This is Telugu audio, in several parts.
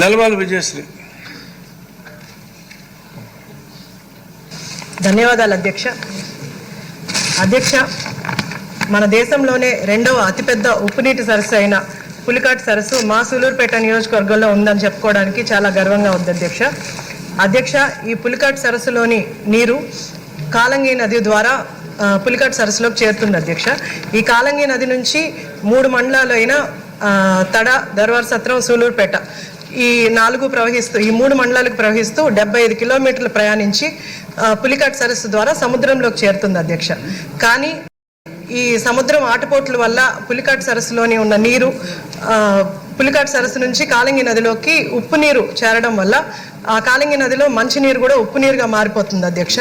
నెలవాల విజయశ్రీ. ధన్యవాదాలు అధ్యక్ష. అధ్యక్ష మన దేశంలోనే రెండవ అతిపెద్ద ఉప్పునీటి సరస్సు అయిన పులికాట్ సరస్సు మా సూలూరుపేట నియోజకవర్గంలో ఉందని చెప్పుకోవడానికి చాలా గర్వంగా ఉంది అధ్యక్ష. అధ్యక్ష ఈ పులికాట్ సరస్సులోని నీరు కాలంగి నది ద్వారా పులికాట్ సరస్సులోకి చేరుతుంది అధ్యక్ష. ఈ కాలంగి నది నుంచి మూడు మండలాలు అయిన తడ దర్వార్ సత్రం సూలూరుపేట. ఈ నాలుగు ప్రవహిస్తూ ఈ మూడు మండలాలకు ప్రవహిస్తూ డెబ్బై ఐదు కిలోమీటర్లు ప్రయాణించి పులికాట్ సరస్సు ద్వారా సముద్రంలోకి చేరుతుంది అధ్యక్ష. కానీ ఈ సముద్రం ఆటపోట్ల వల్ల పులికాట్ సరస్సులోని ఉన్న నీరు పులికాట్ సరస్సు నుంచి కాలింగి నదిలోకి ఉప్పు నీరు చేరడం వల్ల ఆ కాలింగి నదిలో మంచినీరు కూడా ఉప్పు నీరుగా మారిపోతుంది అధ్యక్ష.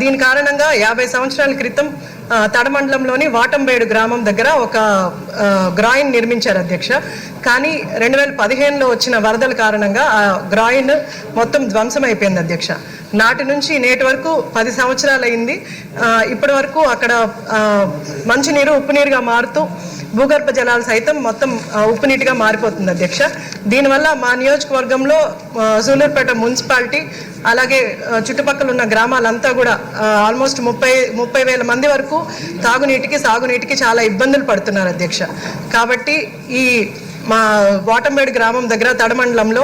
దీని కారణంగా యాభై సంవత్సరాల క్రితం తడమండలంలోని వాటంబేడు గ్రామం దగ్గర ఒక గ్రాయిన్ నిర్మించారు అధ్యక్ష. కానీ రెండు వేల పదిహేనులో వచ్చిన వరదల కారణంగా ఆ గ్రాయిన్ మొత్తం ధ్వంసం అయిపోయింది అధ్యక్ష. నాటి నుంచి నేటి వరకు పది సంవత్సరాలు అయింది ఇప్పటి వరకు అక్కడ మంచినీరు ఉప్పు నీరుగా మారుతూ భూగర్భ జలాలు సైతం మొత్తం ఉప్పు నీటిగా మారిపోతుంది అధ్యక్ష. దీనివల్ల మా నియోజకవర్గంలో సూలూరుపేట మున్సిపాలిటీ అలాగే చుట్టుపక్కల ఉన్న గ్రామాలంతా కూడా ఆల్మోస్ట్ ముప్పై ముప్పై వేల మంది వరకు తాగునీటికి సాగునీటికి చాలా ఇబ్బందులు పడుతున్నారు అధ్యక్ష. కాబట్టి ఈ మా వాటంబేడు గ్రామం దగ్గర తడమండలంలో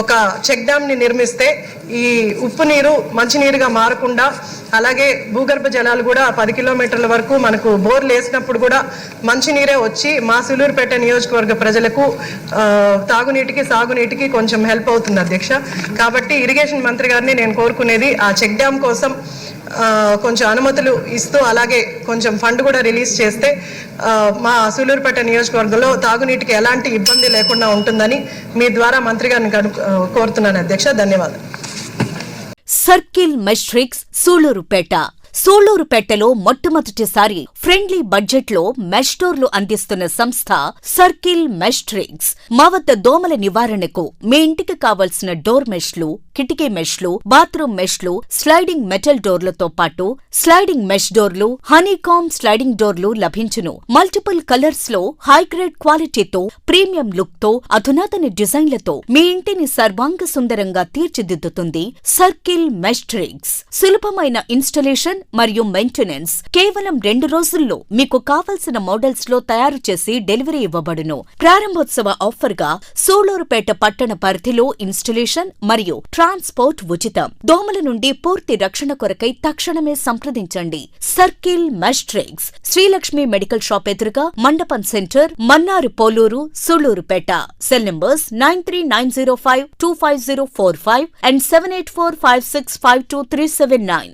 ఒక చెక్ డ్యామ్ని నిర్మిస్తే ఈ ఉప్పు నీరు మంచినీరుగా మారకుండా అలాగే భూగర్భ జలాలు కూడా పది కిలోమీటర్ల వరకు మనకు బోర్లు వేసినప్పుడు కూడా మంచినీరే వచ్చి మా సులూరుపేట నియోజకవర్గ ప్రజలకు తాగునీటికి సాగునీటికి కొంచెం హెల్ప్ అవుతుంది అధ్యక్ష. కాబట్టి ఇరిగేషన్ మంత్రి గారిని నేను కోరుకునేది ఆ చెక్ డ్యామ్ కోసం కొంచెం అనుమతులు ఇస్తూ అలాగే కొంచెం ఫండ్ కూడా రిలీజ్ చేస్తే మా సూలూరుపేట నియోజకవర్గంలో తాగునీటికి ఎలాంటి ఇబ్బంది లేకుండా ఉంటుందని మీ ద్వారా మంత్రి గారిని కోరుతున్నాను అధ్యక్ష. ధన్యవాదాలు. సర్కిల్ మెస్ట్రిక్స్ సూళూరుపేట సూళ్ళూరుపేటలో మొట్టమొదటిసారి ఫ్రెండ్లీ బడ్జెట్లో మెష్ డోర్లు అందిస్తున్న సంస్థ సర్కిల్ మెస్ట్రిక్స్ మా వద్ద దోమల నివారణకు మీ ఇంటికి కావలసిన డోర్ మెష్లు కిటికీ మెష్లు బాత్రూమ్ మెష్లు స్లైడింగ్ మెటల్ డోర్లతో పాటు స్లైడింగ్ మెష్ డోర్లు హనీకామ్ స్లైడింగ్ డోర్లు లభించును. మల్టిపుల్ కలర్స్లో హై గ్రేడ్ క్వాలిటీతో ప్రీమియం లుక్తో అధునాతన డిజైన్లతో మీ ఇంటిని సర్వాంగ సుందరంగా తీర్చిదిద్దుతుంది సర్కిల్ మెస్ట్రిక్స్ సులభమైన ఇన్స్టలేషన్ మరియు మెయింటెనెన్స్ కేవలం రెండు రోజుల్లో మీకు కావలసిన మోడల్స్లో తయారు చేసి డెలివరీ ఇవ్వబడును. ప్రారంభోత్సవ ఆఫర్గా సూళూరుపేట పట్టణ పరిధిలో ఇన్స్టలేషన్ మరియు ట్రాన్స్పోర్ట్ ఉచితం. దోమల నుండి పూర్తి రక్షణ కొరకై తక్షణమే సంప్రదించండి. సర్కిల్ మస్ట్రిక్స్ శ్రీలక్ష్మి మెడికల్ షాప్ ఎదురుగా Mandapam centre Mannaru Poluru Sullurpeta. Cell numbers nine three nine zero five two five zero four five and nine